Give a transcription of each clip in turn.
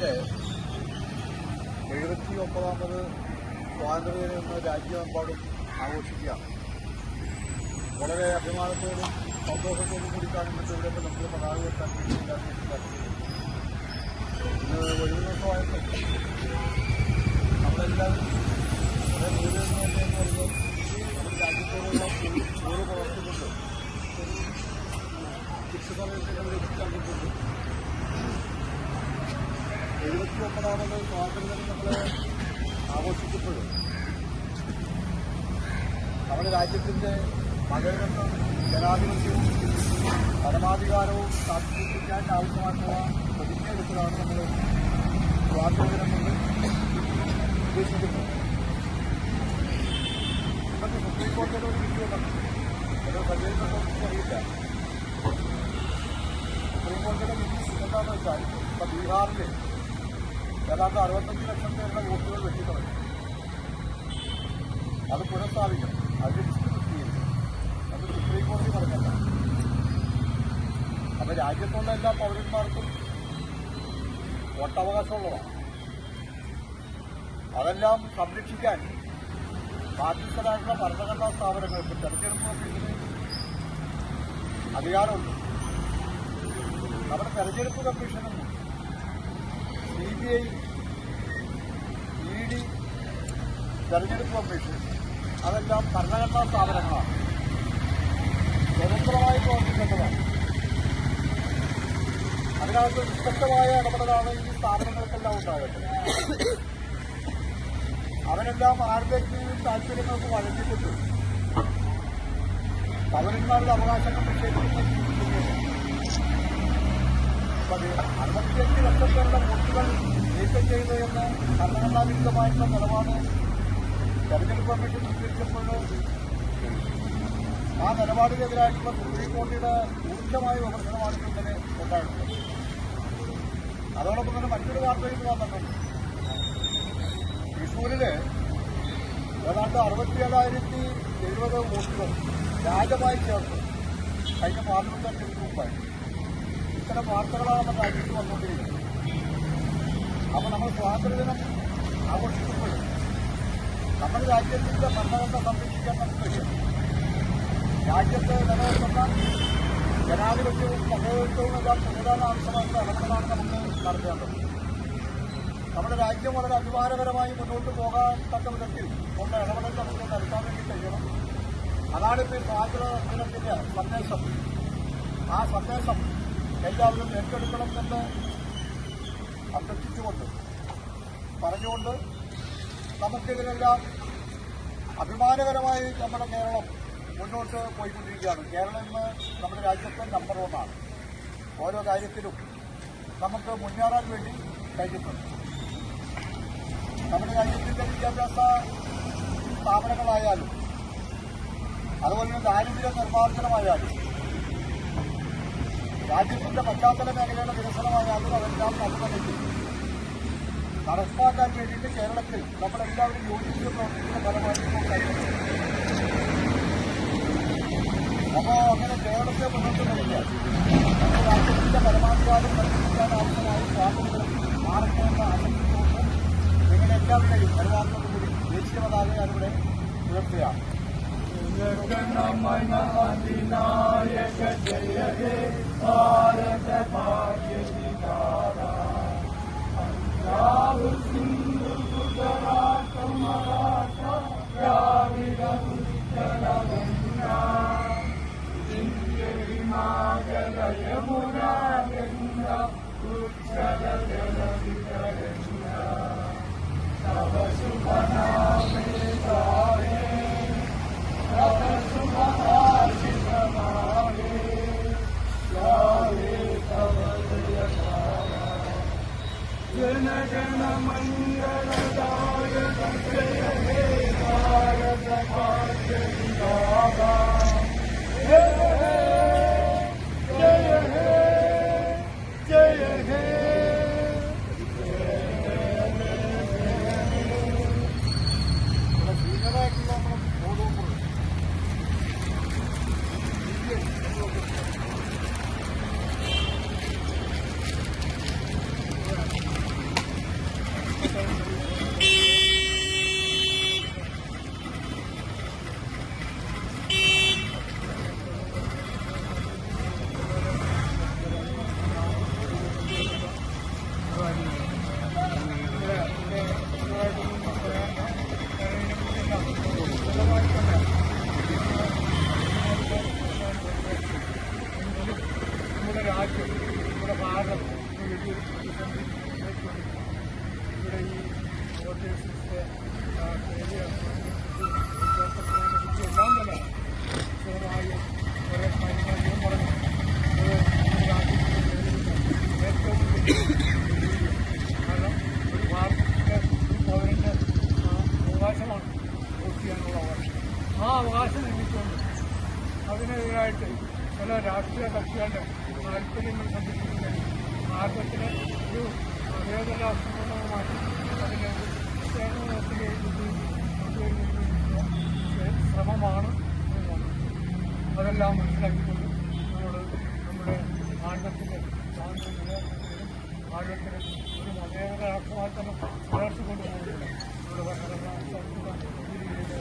രാജ്യത്തിന്റെ എഴുപത്തി ഒമ്പതാമത് സ്വാതന്ത്ര്യദിനം രാജ്യമെമ്പാടും ആഘോഷിക്കുകയാണ് വളരെ അഭിമാനത്തോടും സന്തോഷത്തോടും കൂടി കാണുന്നത് ഇവിടെ നമ്മൾ പതാക ഉയർത്താൻ ഇന്ന് ഒരു ദിവസമായിട്ട് ഓരോ പ്രവർത്തിക്കൊണ്ട് ശിക്ഷണങ്ങളിലേക്ക് കണ്ടിട്ടുണ്ട് എഴുപത്തി ഒമ്പതാമത് സ്വാതന്ത്ര്യം നമ്മൾ ആഘോഷിക്കപ്പെടും നമ്മുടെ രാജ്യത്തിന്റെ മതേതത്വം ജനാധിപത്യവും പരമാധികാരവും സാധിപ്പിക്കാൻ ആവശ്യമായിട്ടുള്ള പ്രതിജ്ഞയെടുത്തതാണ് നമ്മൾ സ്വാതന്ത്ര്യം കൊണ്ട് ഉദ്ദേശിക്കുന്നത് ഇന്നത്തെ സുപ്രീം കോടതിയുടെ ഒരു വിധി വന്നു അത് പരിഹരിക്കപ്പെട്ടൊന്നും അറിയില്ല സുപ്രീം കോടതിയുടെ വിധി എന്താണെന്ന് വെച്ചാൽ ഇപ്പൊ ബീഹാറിൽ ഏതാണ്ട് അറുപത്തഞ്ച് ലക്ഷം പേരുടെ വോട്ടുകൾ വെട്ടിക്കളഞ്ഞു അത് പുനഃസ്ഥാപിക്കണം. അതിന് ഡിസ്ട്രിക്ട് ചെയ്യും അത് സുപ്രീം പറഞ്ഞല്ല അപ്പൊ രാജ്യത്തുള്ള എല്ലാ പൗരന്മാർക്കും വോട്ടവകാശമുള്ളതാണ്. അതെല്ലാം സംരക്ഷിക്കാൻ ബാധ്യസ്ഥരായിട്ടുള്ള ഭരണഘടനാ സ്ഥാപനങ്ങൾക്ക് തെരഞ്ഞെടുപ്പ് ഓഫീസിന് അധികാരമുണ്ട്. നമ്മുടെ തെരഞ്ഞെടുപ്പ് കമ്മീഷനും C B I E D തെരഞ്ഞെടുപ്പ് കമ്മീഷൻ അതെല്ലാം ഭരണഘടനാ സ്ഥാപനങ്ങളാണ്. സ്വതന്ത്രമായി പ്രവർത്തിക്കേണ്ടതാണ്. അതിനകത്ത് നിഷ്പക്ഷമായ ഇടപെടലാണ് ഈ സ്ഥാപനങ്ങൾക്കെല്ലാം ഉണ്ടാകേണ്ടത് അവരെല്ലാം ആരുടെയും താല്പര്യങ്ങൾക്ക് വഴങ്ങിയിട്ടുണ്ട്. പൗരന്മാരുടെ അവകാശങ്ങൾ നിഷേധിക്കുന്ന അറുപത്തിയഞ്ച് ലക്ഷം പേരുടെ വോട്ടുകൾ നീക്കം ചെയ്തു എന്ന് ഭരണഘടനാ നിലപാട് തെരഞ്ഞെടുപ്പ് കമ്മീഷൻ സ്വീകരിച്ചപ്പോൾ ആ നിലപാടിനെതിരായിട്ടുള്ള സുപ്രീം കോടതിയുടെ ഊർജമായ വിമർശനമാണ് ഇന്നലെ ഉണ്ടായിട്ടുള്ളത് അതോടൊപ്പം തന്നെ മറ്റൊരു വാർത്തയിൽ വന്നിട്ടുണ്ട് തൃശ്ശൂരിൽ ഏതാണ്ട് അറുപത്തിയേഴായിരത്തി എഴുപത് വോട്ടുകൾ വ്യാജമായി ചേർത്ത് കഴിഞ്ഞ പാർലമെന്റ് തെരഞ്ഞെടുപ്പ് മുമ്പായി ഇത്തരം വാർത്തകളാണ് കാര്യത്തിൽ വന്നുകൊണ്ടിരിക്കുന്നത് അപ്പൊ നമ്മൾ സ്വാതന്ത്ര്യദിനം ആഘോഷിക്കുമ്പോൾ നമ്മുടെ രാജ്യത്തിന്റെ ഭരണഘടന സംരക്ഷിക്കാൻ നമുക്ക് കഴിയും. രാജ്യത്ത് നിലനിൽക്കുന്ന ജനാധിപത്യവും സഹോദരത്വവും എല്ലാം സംവിധാന ആവശ്യമായിട്ടുള്ള ഇടപെടലാണ് നമുക്ക് നടത്തേണ്ടത് നമ്മുടെ രാജ്യം വളരെ അഭിമാനകരമായി മുന്നോട്ട് പോകാൻ തക്ക വിധത്തിൽ ഉള്ള ഇടപെടൽ നമുക്ക് നടത്താൻ വേണ്ടി കഴിയണം. അതാണ് ഇപ്പോൾ ഈ സ്വാതന്ത്ര്യ സന്ദേശം. ആ സന്ദേശം എല്ലാവരും ഏറ്റെടുക്കണം എന്ന് അഭ്യർത്ഥിച്ചുകൊണ്ട് പറഞ്ഞുകൊണ്ട് നമുക്കിതിനെല്ലാം അഭിമാനകരമായി നമ്മുടെ കേരളം മുന്നോട്ട് പോയിക്കൊണ്ടിരിക്കുകയാണ്. കേരളം ഇന്ന് നമ്മുടെ രാജ്യത്തെ നമ്പർ ഒന്നാണ് ഓരോ കാര്യത്തിലും നമുക്ക് മുന്നേറാൻ വേണ്ടി കഴിഞ്ഞിട്ടുണ്ട്. നമ്മുടെ രാജ്യത്തിന്റെ വിദ്യാഭ്യാസ സ്ഥാപനങ്ങളായാലും അതുപോലെ തന്നെ ദാരിദ്ര്യ നിർമ്മാർജനമായാലും രാജ്യത്തിന്റെ പശ്ചാത്തല മേഖലയുടെ വികസനമായാലും അതെല്ലാം നമുക്ക് നടപ്പാക്കാൻ വേണ്ടിയിട്ട് കേരളത്തിൽ നമ്മളെല്ലാവരും യോജിച്ച് പ്രവർത്തിക്കുന്ന ഫലമായിട്ട് അപ്പോ അങ്ങനെ കേരളത്തെ മുന്നോട്ട് നയിക്കാൻ നമ്മുടെ രാജ്യത്തിന്റെ പരമാധികാരം വർദ്ധിപ്പിക്കാൻ ആവശ്യമായ സ്വാതന്ത്ര്യം മാറണമെന്ന് ആശങ്കയോട് നിങ്ങളെല്ലാവരുടെയും എല്ലാവരുടെയും ദേശീയ പതാകയാണ് ഇവിടെ ഉയർത്തുകയാണ് गणमन अधिनायक जय हे भारत भाग्य विकारा पंजाब जना मङ्गलदाय കുട്ടികളുടെ താല്പര്യങ്ങൾ സംരക്ഷിക്കുന്നതിന് മാർഗത്തിന് ഒരു വേദന അസുഖമായി അതിന് ശ്രമമാണ്. അതെല്ലാം മനസ്സിലാക്കിക്കൊണ്ട് നമ്മളോട് നമ്മുടെ മാർഗത്തിന്റെ ആണ്ടത്തിന് ഒരു മതേതര രാഷ്ട്രമായി തന്നെ വളർത്തിക്കൊണ്ട് പോകുന്നില്ല നമ്മുടെ ഭരണഘടനാ സംസ്കൃത രീതിയിലേക്ക്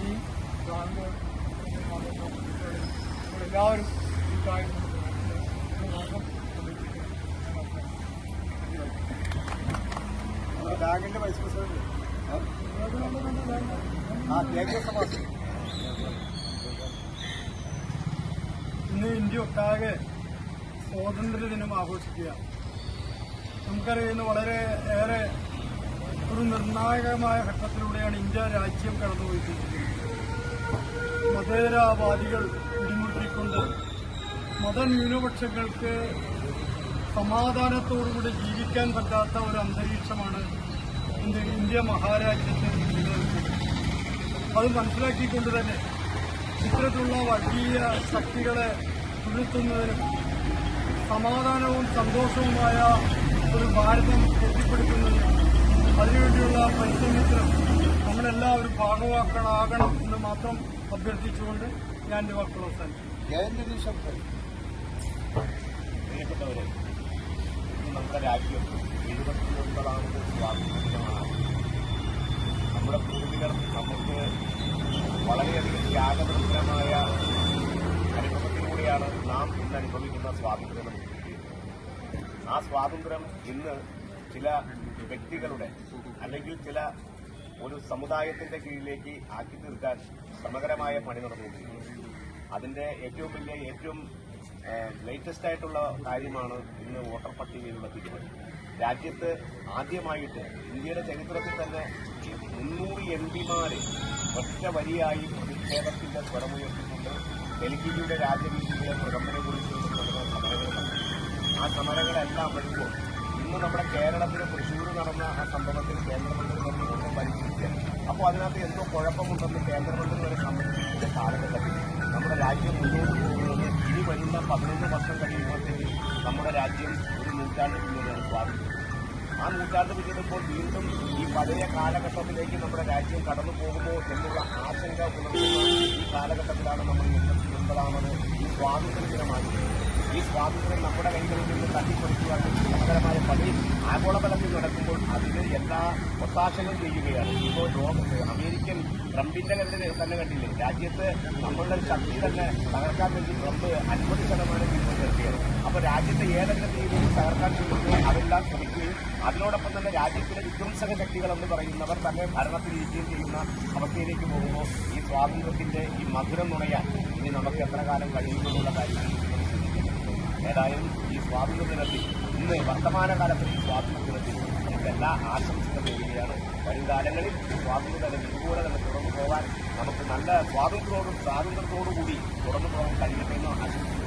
ഈ സ്വാതന്ത്ര്യം നമ്മളെല്ലാവരും ഈ കാര്യം കൊണ്ട് മാർഗം നമ്മുടെ ബാങ്കിന്റെ വൈസ് പ്രസിഡന്റ് ആ കേന്ദ്ര സമാജം ഇന്ന് ഇന്ത്യ ഒട്ടാകെ സ്വാതന്ത്ര്യ ദിനം നമുക്കറിയുന്ന വളരെ ഏറെ ഒരു നിർണായകമായ ഘട്ടത്തിലൂടെയാണ് ഇന്ത്യ രാജ്യം കടന്നുപോയിക്കൊണ്ടിരിക്കുന്നത്. മതേതരവാദികൾ പിടിമുറുക്കിക്കൊണ്ട് മതന്യൂനപക്ഷങ്ങൾക്ക് സമാധാനത്തോടുകൂടി ജീവിക്കാൻ പറ്റാത്ത ഒരു അന്തരീക്ഷമാണ് ഇന്ത്യ ഇന്ത്യ മഹാരാജ്യത്ത് നിലനിൽക്കുന്നത്. അത് മനസ്സിലാക്കിക്കൊണ്ട് തന്നെ ഇത്തരത്തിലുള്ള വർഗീയ ശക്തികളെ തുരുത്തുന്നതിനും സമാധാനവും സന്തോഷവുമായ ഒരു ഭാരതം കെട്ടിപ്പടുക്കുന്നതിനും അതിനുവേണ്ടിയുള്ള പരിശ്രമത്തിനും നമ്മളെല്ലാവരും ഭാഗവാക്കളാകണം എന്ന് മാത്രം അഭ്യർത്ഥിച്ചുകൊണ്ട് ഞാൻ എന്റെ വാക്കുകൾ അവസാനിച്ചു കെ എൻ രതീശൻ പ്രിയപ്പെട്ടവരെ ഇന്ന് നമ്മുടെ രാജ്യം എഴുപത്തിയൊൻപതാമത് സ്വാതന്ത്ര്യ ദിനമാണ് നമ്മുടെ പൂർവികർ നമുക്ക് വളരെയധികം ത്യാഗനിർഭരമായ അനുഭവത്തിലൂടെയാണ് നാം ഇന്ന് അനുഭവിക്കുന്ന സ്വാതന്ത്ര്യം ആ സ്വാതന്ത്ര്യം ഇന്ന് ചില വ്യക്തികളുടെ അല്ലെങ്കിൽ ചില ഒരു സമുദായത്തിന്റെ കീഴിലേക്ക് ആക്കി തീർക്കാൻ ശ്രമകരമായ പണി നടന്നുകൊണ്ടിരിക്കുന്നു. അതിന്റെ ഏറ്റവും വലിയ ഏറ്റവും ലേറ്റസ്റ്റ് ആയിട്ടുള്ള കാര്യമാണ് ഇന്ന് വോട്ടർ പട്ടികയിലുള്ള തീരുമാനം. രാജ്യത്ത് ആദ്യമായിട്ട് ഇന്ത്യയുടെ ചരിത്രത്തിൽ തന്നെ മുന്നൂറ് എം പിമാരെ ഒറ്റ വരിയായി പ്രതിഷേധത്തിന്റെ സ്വരമുയർത്തിക്കൊണ്ട് ഡൽഹിയുടെ രാജവീതിയിലെ പ്രകമ്പനെ കുറിച്ച് നടന്ന സമരങ്ങൾ നടത്തി. ആ സമരങ്ങളെല്ലാം വരുമ്പോൾ ഇന്ന് നമ്മുടെ കേരളത്തിലെ തൃശ്ശൂർ നടന്ന ആ സംഭവത്തിൽ കേന്ദ്രമന്ത്രി വന്നുകൊണ്ട് പരിശീലിക്കുക അപ്പോൾ അതിനകത്ത് എന്തോ കുഴപ്പമുണ്ടെന്ന് കേന്ദ്രമന്ത്രി വരെ സമ്മതിച്ചിരിക്കുന്ന കാലഘട്ടത്തിൽ നമ്മുടെ രാജ്യം മുന്നോട്ട് പോകുന്നത് ഇനി വരുന്ന പതിനൊന്ന് വർഷം കഴിയുമ്പോഴത്തേക്ക് നമ്മുടെ രാജ്യം ഒരു നൂറ്റാണ്ട് പിന്നീടാണ് സ്വാതന്ത്ര്യം ആ നൂറ്റാണ്ട് പിന്നിടുമ്പോൾ വീണ്ടും ഈ പഴയ കാലഘട്ടത്തിലേക്ക് നമ്മുടെ രാജ്യം കടന്നു പോകുമോ എന്നുള്ള ആശങ്ക ഈ കാലഘട്ടത്തിലാണ് നമ്മൾ ഒൻപതാമത് ഈ സ്വാതന്ത്ര്യ ദിനമാകുന്നത് ഈ സ്വാതന്ത്ര്യം നമ്മുടെ കൈകളിൽ നിന്ന് തട്ടിപ്പറിക്കുവാൻ ശ്രമകരമായ പണി ആഗോളതലത്തിൽ നടക്കുമ്പോൾ അതിന് എല്ലാ ഒത്താശകളും ചെയ്യുകയാണ്. ഇപ്പോൾ ലോകത്ത് അമേരിക്കൻ ട്രംപിന്റെ കണ്ടില്ലേ തന്നെ കണ്ടില്ലേ? രാജ്യത്ത് നമ്മളുടെ ശക്തി തന്നെ തകർക്കാൻ വേണ്ടി ട്രംപ് അൻപത് ശതമാനം പിന്തുണർത്തിയത് അപ്പൊ രാജ്യത്തെ ഏതെങ്കിലും രീതിയിൽ തകർക്കാൻ ശ്രമിക്കുകയും അതെല്ലാം ശ്രമിക്കുകയും അതിനോടൊപ്പം തന്നെ രാജ്യത്തിലെ വിധ്വംസക ശക്തികൾ എന്ന് പറയുന്നവർ തന്നെ ഭരണത്തിലിരിക്കുകയും ചെയ്യുന്ന അവസ്ഥയിലേക്ക് പോകുമ്പോൾ ഈ സ്വാതന്ത്ര്യത്തിന്റെ ഈ മധുരം നുണയാൻ ഇനി നമുക്ക് എത്ര കാലം കഴിയുമെന്നുള്ള നമ്മൾ ഏതായാലും ഈ സ്വാതന്ത്ര്യ ദിനത്തിൽ ഇന്ന് വർത്തമാനകാലത്ത് ഈ സ്വാതന്ത്ര്യ ദിനത്തിൽ എല്ലാ ആശംസകൾ നേടുകയാണ് വരും കാലങ്ങളിൽ സ്വാതന്ത്ര്യ ദിനം ഇതുപോലെ തന്നെ തുടർന്നു പോകാൻ നമുക്ക് നല്ല സ്വാതന്ത്ര്യത്തോടും സ്വാതന്ത്ര്യത്തോടു കൂടി തുടർന്നു പോകാൻ കഴിയട്ടെ എന്ന് ആശംസിക്കുന്നു.